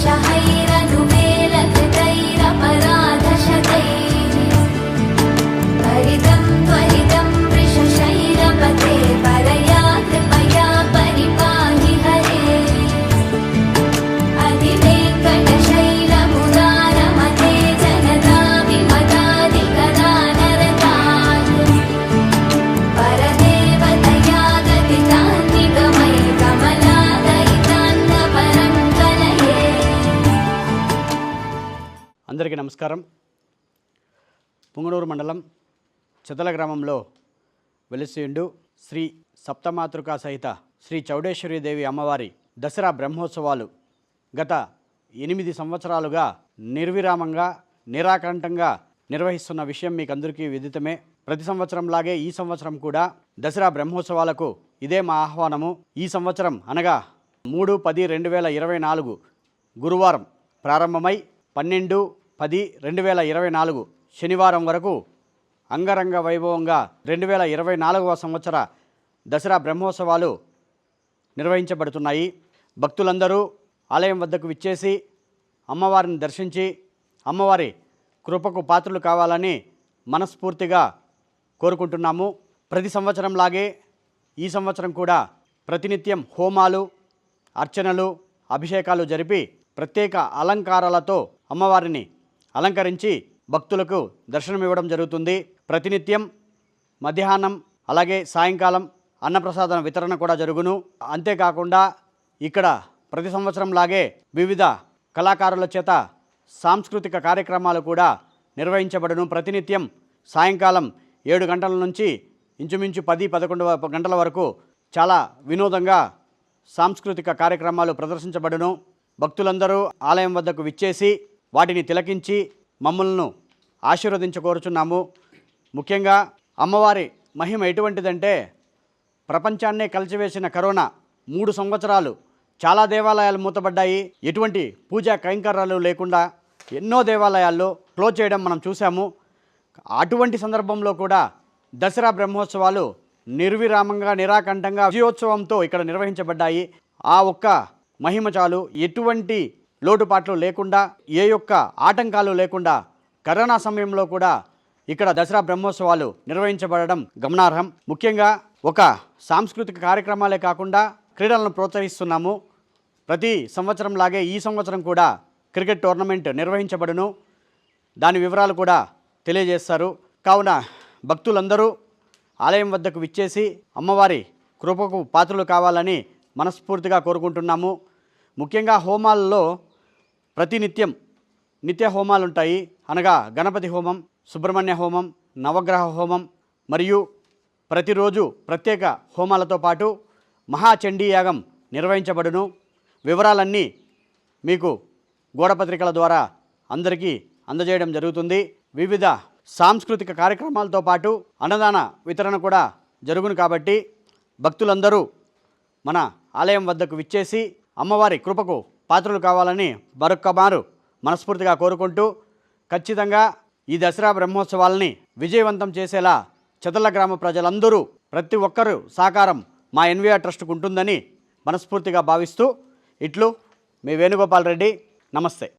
小孩 అందరికీ నమస్కారం. పుంగనూరు మండలం చితల గ్రామంలో వెలిసిండు శ్రీ సప్తమాతృకా సహిత శ్రీ చౌడేశ్వరీదేవి అమ్మవారి దసరా బ్రహ్మోత్సవాలు గత ఎనిమిది సంవత్సరాలుగా నిర్విరామంగా నిరాకంఠంగా నిర్వహిస్తున్న విషయం మీకు అందరికీ విదితమే. ప్రతి సంవత్సరంలాగే ఈ సంవత్సరం కూడా దసరా బ్రహ్మోత్సవాలకు ఇదే మా ఆహ్వానము. ఈ సంవత్సరం అనగా మూడు పది రెండు వేల ఇరవై నాలుగు గురువారం ప్రారంభమై పన్నెండు పది రెండు వేల ఇరవై నాలుగు శనివారం వరకు అంగరంగ వైభవంగా రెండు వేల ఇరవై నాలుగవ సంవత్సర దసరా బ్రహ్మోత్సవాలు నిర్వహించబడుతున్నాయి. భక్తులందరూ ఆలయం వద్దకు విచ్చేసి అమ్మవారిని దర్శించి అమ్మవారి కృపకు పాత్రలు కావాలని మనస్ఫూర్తిగా కోరుకుంటున్నాము. ప్రతి సంవత్సరంలాగే ఈ సంవత్సరం కూడా ప్రతినిత్యం హోమాలు అర్చనలు అభిషేకాలు జరిపి ప్రత్యేక అలంకారాలతో అమ్మవారిని అలంకరించి భక్తులకు దర్శనమివ్వడం జరుగుతుంది. ప్రతినిత్యం మధ్యాహ్నం అలాగే సాయంకాలం అన్నప్రసాదం వితరణ కూడా జరుగును. అంతేకాకుండా ఇక్కడ ప్రతి సంవత్సరంలాగే వివిధ కళాకారుల చేత సాంస్కృతిక కార్యక్రమాలు కూడా నిర్వహించబడును. ప్రతినిత్యం సాయంకాలం ఏడు గంటల నుంచి ఇంచుమించు పది పదకొండు గంటల వరకు చాలా వినోదంగా సాంస్కృతిక కార్యక్రమాలు ప్రదర్శించబడును. భక్తులందరూ ఆలయం వద్దకు విచ్చేసి వాటిని తిలకించి మమ్మల్ని ఆశీర్వదించకోరుచున్నాము. ముఖ్యంగా అమ్మవారి మహిమ ఎటువంటిదంటే ప్రపంచాన్నే కలిచివేసిన కరోనా మూడు సంవత్సరాలు చాలా దేవాలయాలు మూతపడ్డాయి. ఎటువంటి పూజా కైంకర్యాలు లేకుండా ఎన్నో దేవాలయాల్లో క్లోజ్ చేయడం మనం చూసాము అటువంటి సందర్భంలో కూడా దసరా బ్రహ్మోత్సవాలు నిర్విరామంగా నిరాకంఠంగా విజయోత్సవంతో ఇక్కడ నిర్వహించబడ్డాయి. ఆ ఒక్క మహిమ చాలు ఎటువంటి లోటుపాట్లు లేకుండా ఏ యొక్క ఆటంకాలు లేకుండా కరోనా సమయంలో కూడా ఇక్కడ దసరా బ్రహ్మోత్సవాలు నిర్వహించబడడం గమనార్హం. ముఖ్యంగా ఒక సాంస్కృతిక కార్యక్రమాలే కాకుండా క్రీడలను ప్రోత్సహిస్తున్నాము. ప్రతి సంవత్సరం లాగే ఈ సంవత్సరం కూడా క్రికెట్ టోర్నమెంట్ నిర్వహించబడును. దాని వివరాలు కూడా తెలియజేస్తారు. కావున భక్తులందరూ ఆలయం వద్దకు విచ్చేసి అమ్మవారి కృపకు పాత్రలు కావాలని మనస్ఫూర్తిగా కోరుకుంటున్నాము. ముఖ్యంగా హోమాల్లో ప్రతినిత్యం నిత్య హోమాలు ఉంటాయి అనగా గణపతి హోమం సుబ్రహ్మణ్య హోమం నవగ్రహ హోమం మరియు ప్రతిరోజు ప్రత్యేక హోమాలతో పాటు మహాచండీ యాగం నిర్వహించబడును. వివరాలన్నీ మీకు గోడపత్రికల ద్వారా అందరికీ అందజేయడం జరుగుతుంది. వివిధ సాంస్కృతిక కార్యక్రమాలతో పాటు అన్నదాన వితరణ కూడా జరుగును కాబట్టి భక్తులందరూ మన ఆలయం వద్దకు విచ్చేసి అమ్మవారి కృపకు పాత్రలు కావాలని మరొక్కమారు మనస్ఫూర్తిగా కోరుకుంటూ ఖచ్చితంగా ఈ దసరా బ్రహ్మోత్సవాలని విజయవంతం చేసేలా చదల గ్రామ ప్రజలందరూ ప్రతి ఒక్కరూ సహకారం మా ఎన్విఆర్ ట్రస్ట్కు ఉంటుందని మనస్ఫూర్తిగా భావిస్తూ ఇట్లు మీ వేణుగోపాల్ రెడ్డి నమస్తే.